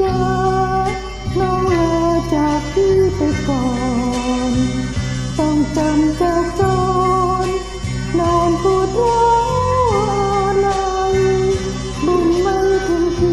จน้องลาจากพี่ไปก่อน ต้องจำเจ้าจนนอนปวดหัวอะไรบุญไม่ถึงคื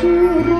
天